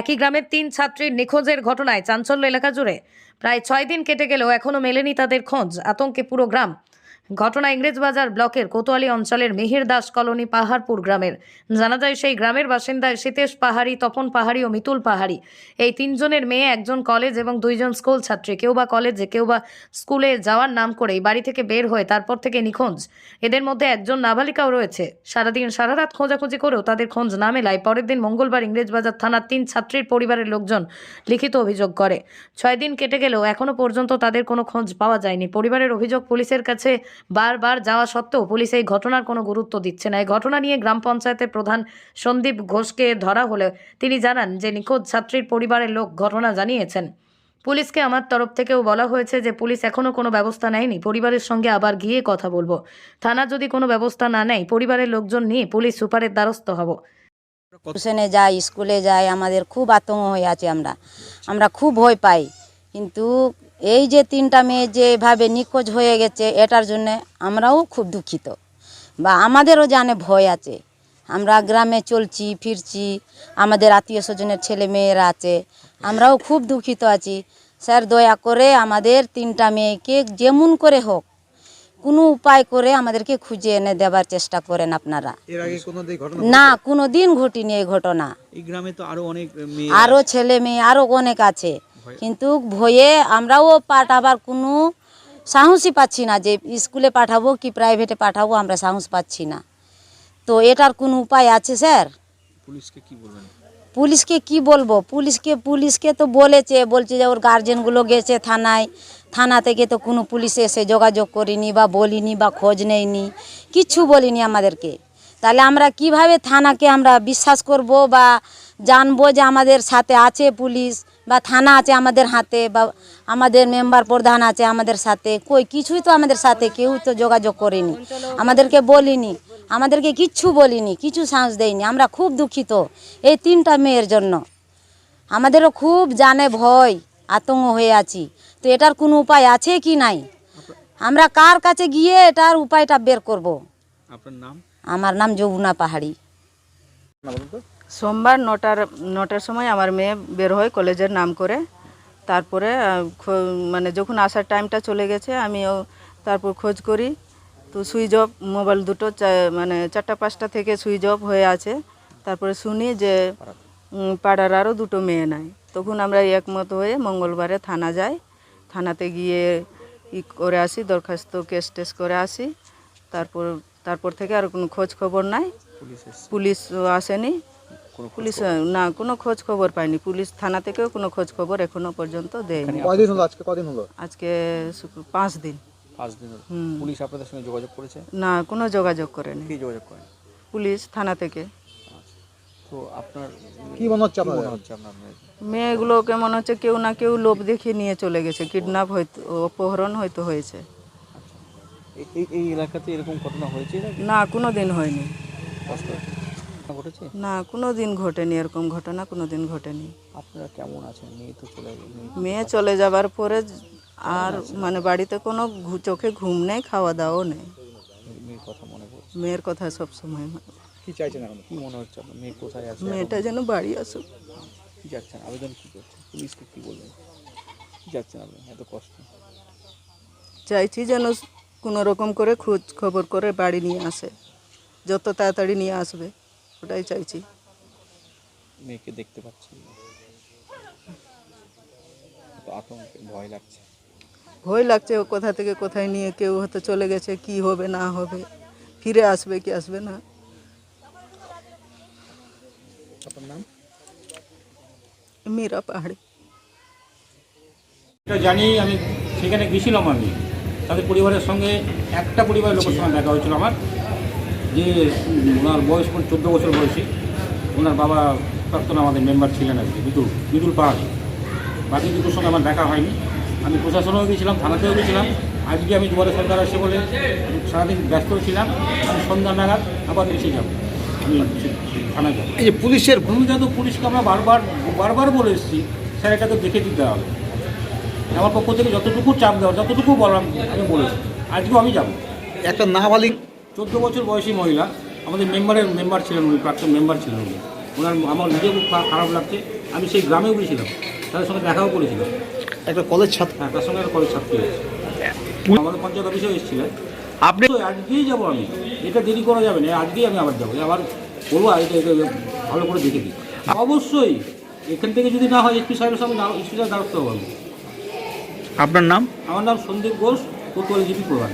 একই গ্রামের তিন ছাত্রীর নিখোঁজের ঘটনায় চাঞ্চল্য এলাকা জুড়ে। প্রায় ছয় দিন কেটে গেলেও এখনও মেলেনি তাদের খোঁজ। আতঙ্কে পুরো গ্রাম ঘটনা ইংরেজবাজার ব্লকের কোতোয়ালি অঞ্চলের মিহির দাস কলোনি পাহাড়পুর গ্রামের। জানা যায় সেই গ্রামের বাসিন্দা সীতেশ পাহাড়ি, তপন পাহাড়ি ও মিতুল পাহাড়ি। এই তিনজনের মেয়ে একজন কলেজ এবং দুইজন স্কুল ছাত্রী। কেউ বা কলেজে, কেউ বা স্কুলে যাওয়ার নাম করেই বাড়ি থেকে বের হয়ে তারপর থেকে নিখোঁজ। এদের মধ্যে একজন নাবালিকাও রয়েছে। সারাদিন সারা রাত খোঁজাখুঁজি করেও তাদের খোঁজ না মেলায় পরের দিন মঙ্গলবার ইংরেজবাজার থানার তিন ছাত্রীর পরিবারের লোকজন লিখিত অভিযোগ করে। ছয় দিন কেটে গেলেও এখনও পর্যন্ত তাদের কোনো খোঁজ পাওয়া যায়নি। পরিবারের অভিযোগ পুলিশের কাছে বারবার যাওয়া সত্ত্বেও পুলিশ এই ঘটনার কোনো গুরুত্ব দিচ্ছে না। এই ঘটনা নিয়ে গ্রাম পঞ্চায়েতের প্রধান সন্দীপ ঘোষকে ধরা হলে তিনি জানান যে, নিখোঁজ ছাত্রীর পরিবারের লোক ঘটনা জানিয়েছেন। পুলিশকে আমার তরফ থেকেও বলা হয়েছে যে, পুলিশ এখনও কোনো ব্যবস্থা নেয়নি। পরিবারের সঙ্গে আবার গিয়ে কথা বলব। থানা যদি কোনো ব্যবস্থা না নেয়, পরিবারের লোকজন নিয়ে পুলিশ সুপারের দ্বারস্থ হব। টিউশনে যাই, স্কুলে যাই, আমাদের খুব আতঙ্ক হয়ে আছে আমরা। আমরা খুব ভয় পাই। কিন্তু এই যে তিনটা মেয়ে যেভাবে নিখোঁজ হয়ে গেছে এটার জন্য আমরাও খুব দুঃখিত। বা আমাদেরও জানে ভয় আছে। আমরা গ্রামে চলছি ফিরছি আমাদের আত্মীয় স্বজনের ছেলে মেয়েরা আছে আমরাও খুব দুঃখিত আছি। স্যার দয়া করে আমাদের তিনটা মেয়েকে যেমন করে হোক কোনো উপায় করে আমাদেরকে খুঁজে এনে দেওয়ার চেষ্টা করেন আপনারা। না কোনো দিন ঘটিনি এই ঘটনা। আরও ছেলে মেয়ে আরও অনেক আছে। কিন্তু ভয়ে আমরাও পাঠাবার কোনো সাহসই পাচ্ছি না যে স্কুলে পাঠাবো কি প্রাইভেটে পাঠাবো আমরা সাহস পাচ্ছি না। তো এটার কোনো উপায় আছে স্যার? পুলিশকে কি বলবেন? পুলিশকে কি বলব? পুলিশকে পুলিশকে তো বলেছে বলছে যে ওর গার্জেনগুলো গেছে থানায়। থানা থেকে তো কোনো পুলিশ এসে যোগাযোগ করিনি বা বলিনি বা খোঁজ নেয়নি কিচ্ছু বলিনি আমাদেরকে। তাহলে আমরা কীভাবে থানাকে আমরা বিশ্বাস করব বা জানব যে আমাদের সাথে আছে পুলিশ বা থানা আছে আমাদের হাতে বা আমাদের মেম্বার প্রধান আছে আমাদের সাথে। কই কিছুই তো আমাদের সাথে কেউ তো যোগাযোগ করেনি। আমাদেরকে বলিনি। আমাদেরকে কিচ্ছু বলিনি কিছু সাহস দেয়নি। আমরা খুব দুঃখিত এই তিনটা মেয়ের জন্য। আমাদেরও খুব জানে ভয় আতঙ্ক হয়ে আছি। তো এটার কোনো উপায় আছে কি নাই? আমরা কার কাছে গিয়ে এটার উপায়টা বের করব। আপনার নাম? আমার নাম যমুনা পাহাড়ি। সোমবার নটার নটার সময় আমার মেয়ে বের হয় কলেজের নাম করে। তারপরে মানে যখন আসার টাইমটা চলে গেছে আমিও তারপর খোঁজ করি। তো সুইচ অফ মোবাইল দুটো মানে চারটা পাঁচটা থেকে সুইচ অফ হয়ে আছে। তারপরে শুনি যে পাড়ার আরও দুটো মেয়ে নাই। তখন আমরা একমত হয়ে মঙ্গলবারে থানা যাই। থানাতে গিয়ে ই করে আসি দরখাস্ত কেস টেস করে আসি। তারপর তারপর থেকে আর কোনো খোঁজ খবর নাই। পুলিশ পুলিশ আসেনি। পুলিশ না কোনো খোঁজ খবর পাইনি। পুলিশ থানা থেকেও কোনো খোঁজ খবর এখনও পর্যন্ত দেয়নি। কদিন হলো আজকে? কদিন হলো? আজকে পাঁচ দিন। পাঁচ দিন হলো। হুম। পুলিশ আপনাদের সঙ্গে যোগাযোগ করেছে? না কোনো যোগাযোগ করেনি। কি যোগাযোগ করেন? পুলিশ থানা থেকে। তো আপনার কি মনে হচ্ছে কি মনে হচ্ছে আপনার মেয়ের? মেয়েগুলো কেমন হচ্ছে কেউ না কেউ লোভ দেখিয়ে নিয়ে চলে গেছে। কিডন্যাপ হয়তো অপহরণ হয়তো হয়েছে। এই- এই এই এলাকাতে এরকম ঘটনা হয়েছে না কোনো দিন হয়নি। কষ্ট ঘটেছে? না কোনো দিন ঘটেনি এরকম ঘটনা কোনো দিন ঘটেনি। আপনারা কেমন আছেন? মেয়ে তো চলে মেয়ে চলে যাবার পরে আর মানে বাড়িতে কোনো চোখে ঘুম নেই খাওয়া দাওয়াও নেই। মেয়ের কথা মনে পড়ছে? মেয়ের কথা সব সময় কি চাইছেন এখন? কি মনে হচ্ছে মেয়ে কোথায় আছে মেয়েটা যেন বাড়ি আসুক। কি যাচ্ছেন? আবেদন কি করছেন? পুলিশকে কি বলবেন? কি যাচ্ছেন আপনি? এত কষ্ট। চাইছি যেন কোনো রকম করে খোঁজ খবর করে বাড়ি নিয়ে আসে। যত তাড়াতাড়ি নিয়ে আসবে। ওটাই চাইছি। মেয়েকে দেখতে পাচ্ছি। না। আতঙ্কে ভয় লাগছে। ভয় লাগছে ও কোথা থেকে কোথায় নিয়ে কেউ হয়তো চলে গেছে কি হবে না হবে ফিরে আসবে কি আসবে না। আপনার নাম? মীরা পাহাড়ি। এটা জানি আমি সেখানে গেছিলাম আমি। তাদের পরিবারের সঙ্গে একটা পরিবারের লোকের সঙ্গে দেখা হয়েছিল আমার। যে ওনার বয়স কোন চোদ্দ বছর বয়সী ওনার বাবা প্রাক্তন আমাদের মেম্বার ছিলেন আর কি বিদুল বিদুল পাহাড়ি। বাকি দুটোর সঙ্গে আমার দেখা হয়নি। আমি প্রশাসনেও গিয়েছিলাম থানাতেও গিয়েছিলাম। আজকে আমি দুবারে সরকার আসে বলে সারাদিন ব্যস্ত ছিলাম। আমি সন্ধ্যা নাগাদ আবার এসে যাব। আমি থানায় যাব। এই যে পুলিশের ভূমিকা তো পুলিশকে আমরা বারবার বারবার বলে এসেছি স্যার এটাকে দেখে দিতে হবে। আমার পক্ষ থেকে যতটুকু চাপ দেওয়া যতটুকু বললাম আমি বলেছি। আজকেও আমি যাব। একটা নাবালিক চোদ্দ বছর বয়সী মহিলা আমাদের মেম্বারের মেম্বার ছিলেন উনি প্রাক্তন মেম্বার ছিলেন উনি। ওনার আমার নিজেও খুব খারাপ লাগছে। আমি সেই গ্রামেও গিয়েছিলাম তাদের সঙ্গে দেখাও করেছিলাম। একটা কলেজ ছাত্র হ্যাঁ তার সঙ্গে একটা কলেজ ছাত্রী আমাদের পঞ্চায়েত অফিসেও এসেছিলেন। আপনি তো আজকেই যাব আমি। এটা দেরি করা যাবে না আজকেই আমি আবার যাব। আবার বলব আর এটা এটা ভালো করে দেখে দিই। অবশ্যই এখান থেকে যদি না হয় এসপি সাহেবের সঙ্গে এসপি সাহেব দ্বারস্থ হব। আপনার নাম? আমার নাম সন্দীপ ঘোষ কোতোয়ালি জিপি প্রধান।